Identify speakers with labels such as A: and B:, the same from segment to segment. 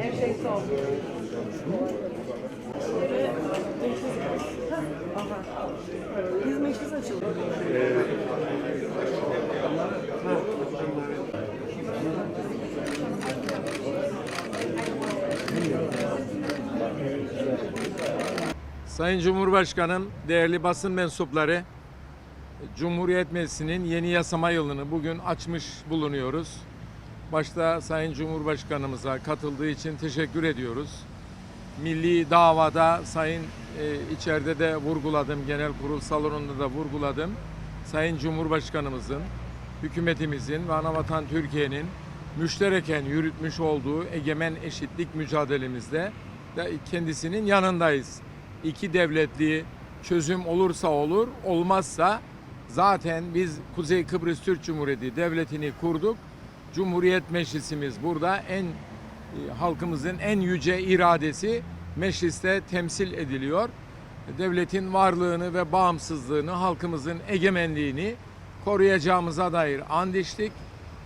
A: Her şey son. Aha. Biz meclis açıldı.
B: Sayın Cumhurbaşkanım, değerli basın mensupları, Cumhuriyet Meclisi'nin yeni yasama yılını bugün açmış bulunuyoruz. Başta Sayın Cumhurbaşkanımıza katıldığı için teşekkür ediyoruz. Milli davada Sayın e, içeride de vurguladım, genel kurul salonunda da vurguladım. Sayın Cumhurbaşkanımızın, hükümetimizin ve Anavatan Türkiye'nin müştereken yürütmüş olduğu egemen eşitlik mücadelemizde de kendisinin yanındayız. İki devletli çözüm olursa olur, olmazsa zaten biz Kuzey Kıbrıs Türk Cumhuriyeti devletini kurduk. Cumhuriyet Meclisimiz burada en e, halkımızın en yüce iradesi mecliste temsil ediliyor. Devletin varlığını ve bağımsızlığını, halkımızın egemenliğini koruyacağımıza dair and içtik.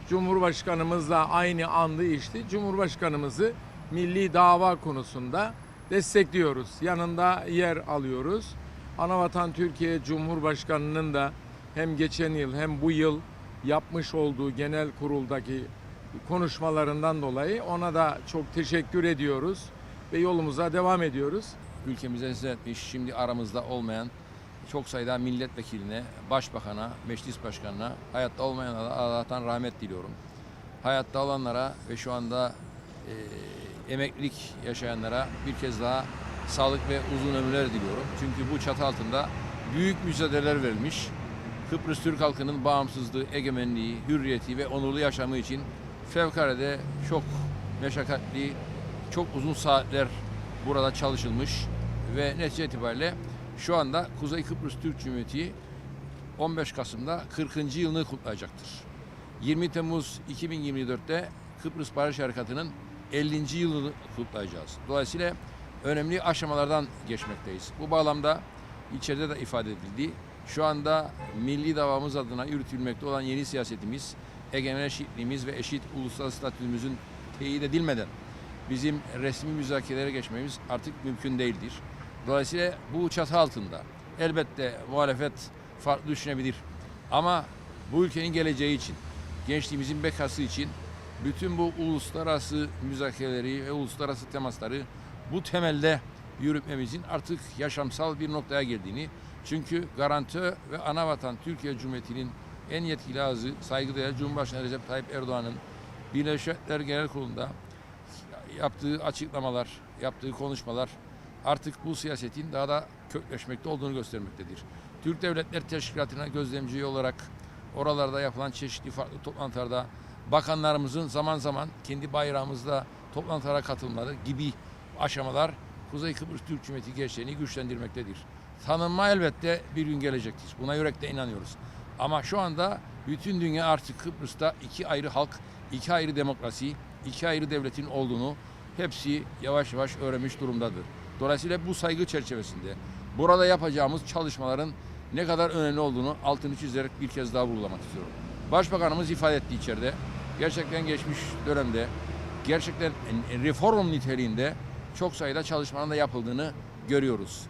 B: Cumhurbaşkanımızla aynı andı içti. Cumhurbaşkanımızı milli dava konusunda destekliyoruz. Yanında yer alıyoruz. Anavatan Türkiye Cumhurbaşkanı'nın da hem geçen yıl hem bu yıl yapmış olduğu genel kuruldaki konuşmalarından dolayı ona da çok teşekkür ediyoruz ve yolumuza devam ediyoruz.
C: ülkemize hizmet etmiş, şimdi aramızda olmayan çok sayıda milletvekiline, başbakana, meclis başkanına, hayatta olmayanlara Allah'tan rahmet diliyorum. Hayatta olanlara ve şu anda e, emeklilik yaşayanlara bir kez daha sağlık ve uzun ömürler diliyorum. Çünkü bu çatı altında büyük mücadeleler verilmiş. Kıbrıs Türk halkının bağımsızlığı, egemenliği, hürriyeti ve onurlu yaşamı için fevkalade çok meşakkatli, çok uzun saatler burada çalışılmış ve netice itibariyle şu anda Kuzey Kıbrıs Türk Cumhuriyeti 15 Kasım'da 40. yılını kutlayacaktır. 20 Temmuz 2024'te Kıbrıs Barış Harekatı'nın 50. yılını kutlayacağız. Dolayısıyla önemli aşamalardan geçmekteyiz. Bu bağlamda içeride de ifade edildi. Şu anda milli davamız adına yürütülmekte olan yeni siyasetimiz, egemen eşitliğimiz ve eşit uluslararası statümüzün teyit edilmeden bizim resmi müzakerelere geçmemiz artık mümkün değildir. Dolayısıyla bu çatı altında elbette muhalefet farklı düşünebilir. Ama bu ülkenin geleceği için, gençliğimizin bekası için bütün bu uluslararası müzakereleri ve uluslararası temasları bu temelde yürütmemizin artık yaşamsal bir noktaya geldiğini çünkü garantör ve anavatan Türkiye Cumhuriyeti'nin en yetkili ağzı saygıdeğer Cumhurbaşkanı Recep Tayyip Erdoğan'ın Birleşmiş Milletler Genel Kurulu'nda yaptığı açıklamalar, yaptığı konuşmalar artık bu siyasetin daha da kökleşmekte olduğunu göstermektedir. Türk Devletler Teşkilatı'na gözlemci olarak oralarda yapılan çeşitli farklı toplantılarda bakanlarımızın zaman zaman kendi bayrağımızda toplantılara katılmaları gibi aşamalar Kuzey Kıbrıs Türk Cumhuriyeti gençliğini güçlendirmektedir. Tanınma elbette bir gün gelecektir. Buna yürekte inanıyoruz. Ama şu anda bütün dünya artık Kıbrıs'ta iki ayrı halk, iki ayrı demokrasi, iki ayrı devletin olduğunu hepsi yavaş yavaş öğrenmiş durumdadır. Dolayısıyla bu saygı çerçevesinde burada yapacağımız çalışmaların ne kadar önemli olduğunu altını çizerek bir kez daha vurgulamak istiyorum. Başbakanımız ifade etti içeride. Gerçekten geçmiş dönemde gerçekten reform niteliğinde çok sayıda çalışmanın da yapıldığını görüyoruz.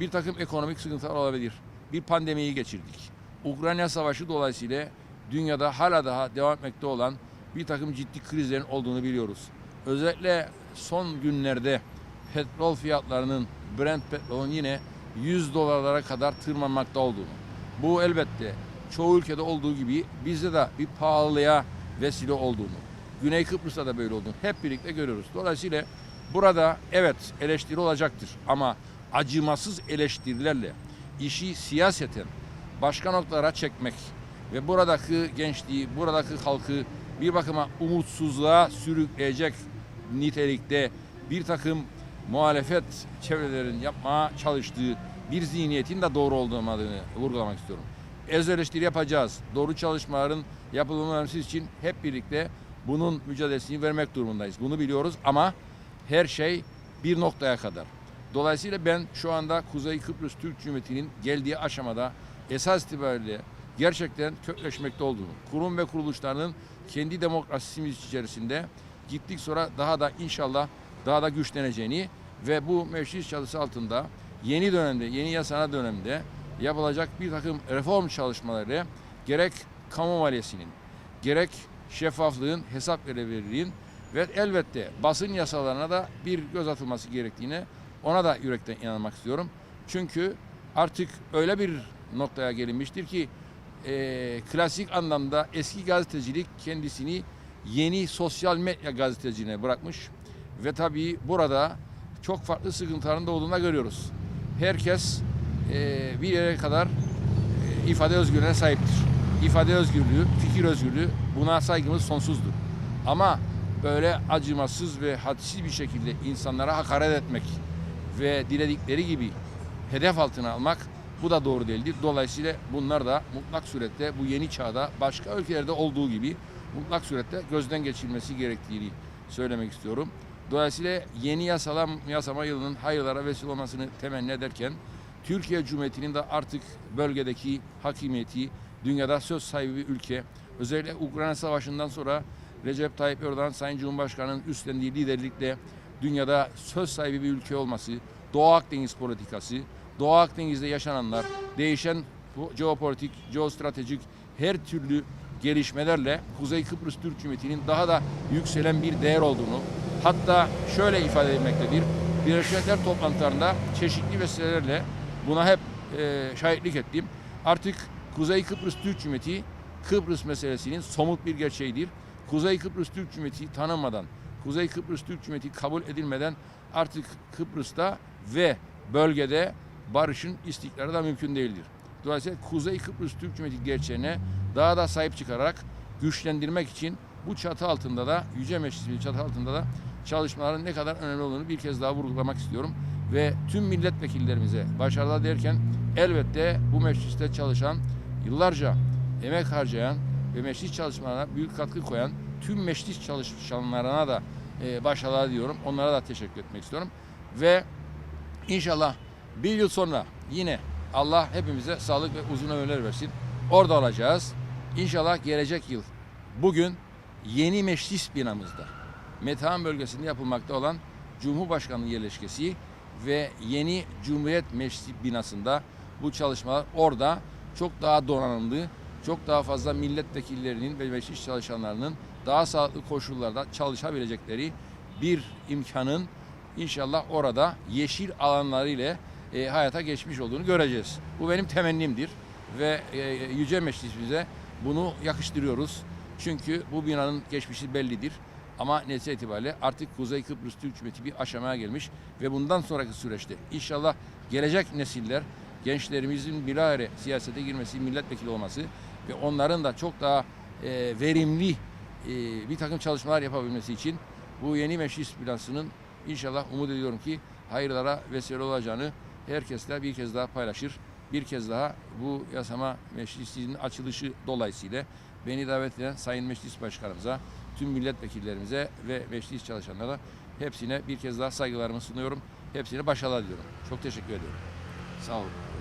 C: Bir takım ekonomik sıkıntılar olabilir. Bir pandemiyi geçirdik. Ukrayna Savaşı dolayısıyla dünyada hala daha devam etmekte olan bir takım ciddi krizlerin olduğunu biliyoruz. Özellikle son günlerde petrol fiyatlarının Brent petrolün yine 100 dolarlara kadar tırmanmakta olduğunu. Bu elbette çoğu ülkede olduğu gibi bizde de bir pahalıya vesile olduğunu. Güney Kıbrıs'ta da böyle olduğunu hep birlikte görüyoruz. Dolayısıyla burada evet eleştiri olacaktır ama acımasız eleştirilerle işi siyaseten başka noktalara çekmek ve buradaki gençliği, buradaki halkı bir bakıma umutsuzluğa sürükleyecek nitelikte bir takım muhalefet çevrelerin yapmaya çalıştığı bir zihniyetin de doğru olmadığını vurgulamak istiyorum. Ez eleştiri yapacağız. Doğru çalışmaların yapılması için hep birlikte bunun mücadelesini vermek durumundayız. Bunu biliyoruz ama her şey bir noktaya kadar. Dolayısıyla ben şu anda Kuzey Kıbrıs Türk Cumhuriyeti'nin geldiği aşamada esas itibariyle gerçekten kökleşmekte olduğunu, kurum ve kuruluşlarının kendi demokrasimiz içerisinde gittik sonra daha da inşallah daha da güçleneceğini ve bu meclis çatısı altında yeni dönemde, yeni yasana dönemde yapılacak bir takım reform çalışmaları gerek kamu maliyesinin, gerek şeffaflığın, hesap verebilirliğin ve elbette basın yasalarına da bir göz atılması gerektiğine ona da yürekten inanmak istiyorum. Çünkü artık öyle bir noktaya gelinmiştir ki e, klasik anlamda eski gazetecilik kendisini yeni sosyal medya gazeteciliğine bırakmış ve tabii burada çok farklı sıkıntıların da olduğunu görüyoruz. Herkes e, bir yere kadar e, ifade özgürlüğüne sahiptir. İfade özgürlüğü, fikir özgürlüğü buna saygımız sonsuzdur. Ama böyle acımasız ve hadsiz bir şekilde insanlara hakaret etmek ve diledikleri gibi hedef altına almak bu da doğru değildir. Dolayısıyla bunlar da mutlak surette bu yeni çağda başka ülkelerde olduğu gibi mutlak surette gözden geçirilmesi gerektiğini söylemek istiyorum. Dolayısıyla yeni yasalam, yasama yılının hayırlara vesile olmasını temenni ederken Türkiye Cumhuriyeti'nin de artık bölgedeki hakimiyeti, dünyada söz sahibi bir ülke, özellikle Ukrayna Savaşı'ndan sonra Recep Tayyip Erdoğan Sayın Cumhurbaşkanı'nın üstlendiği liderlikle dünyada söz sahibi bir ülke olması, Doğu Akdeniz politikası, Doğu Akdeniz'de yaşananlar, değişen jeopolitik, jeostratejik her türlü gelişmelerle Kuzey Kıbrıs Türk Cumhuriyeti'nin daha da yükselen bir değer olduğunu, hatta şöyle ifade edilmektedir. Birleşmiş Milletler toplantılarında çeşitli vesilelerle buna hep e, şahitlik ettim. Artık Kuzey Kıbrıs Türk Cumhuriyeti Kıbrıs meselesinin somut bir gerçeğidir. Kuzey Kıbrıs Türk Cumhuriyeti tanınmadan, Kuzey Kıbrıs Türk Cumhuriyeti kabul edilmeden artık Kıbrıs'ta ve bölgede barışın istikrarı da mümkün değildir. Dolayısıyla Kuzey Kıbrıs Türk Cumhuriyeti gerçeğine daha da sahip çıkararak güçlendirmek için bu çatı altında da Yüce Meclisi'nin çatı altında da çalışmaların ne kadar önemli olduğunu bir kez daha vurgulamak istiyorum. Ve tüm milletvekillerimize başarılar derken elbette bu mecliste çalışan, yıllarca emek harcayan ve meclis çalışmalarına büyük katkı koyan tüm meclis çalışanlarına da e, başarılar diyorum. Onlara da teşekkür etmek istiyorum. Ve inşallah bir yıl sonra yine Allah hepimize sağlık ve uzun ömürler versin. Orada olacağız. İnşallah gelecek yıl bugün yeni meclis binamızda Metehan bölgesinde yapılmakta olan Cumhurbaşkanlığı yerleşkesi ve yeni Cumhuriyet Meclisi binasında bu çalışmalar orada çok daha donanımlı, çok daha fazla milletvekillerinin ve meclis çalışanlarının daha sağlıklı koşullarda çalışabilecekleri bir imkanın inşallah orada yeşil alanları ile e, hayata geçmiş olduğunu göreceğiz. Bu benim temennimdir ve e, Yüce Meclisimize bunu yakıştırıyoruz. Çünkü bu binanın geçmişi bellidir. Ama netice itibariyle artık Kuzey Kıbrıs Türk Cumhuriyeti bir aşamaya gelmiş ve bundan sonraki süreçte inşallah gelecek nesiller gençlerimizin bilahare siyasete girmesi, milletvekili olması ve onların da çok daha e, verimli e, bir takım çalışmalar yapabilmesi için bu yeni meclis binasının inşallah umut ediyorum ki hayırlara vesile olacağını herkesle bir kez daha paylaşır. Bir kez daha bu yasama meclisinin açılışı dolayısıyla beni davet eden Sayın Meclis Başkanımıza, tüm milletvekillerimize ve meclis çalışanlara hepsine bir kez daha saygılarımı sunuyorum. Hepsine başarılar diliyorum. Çok teşekkür ediyorum. Sağ olun.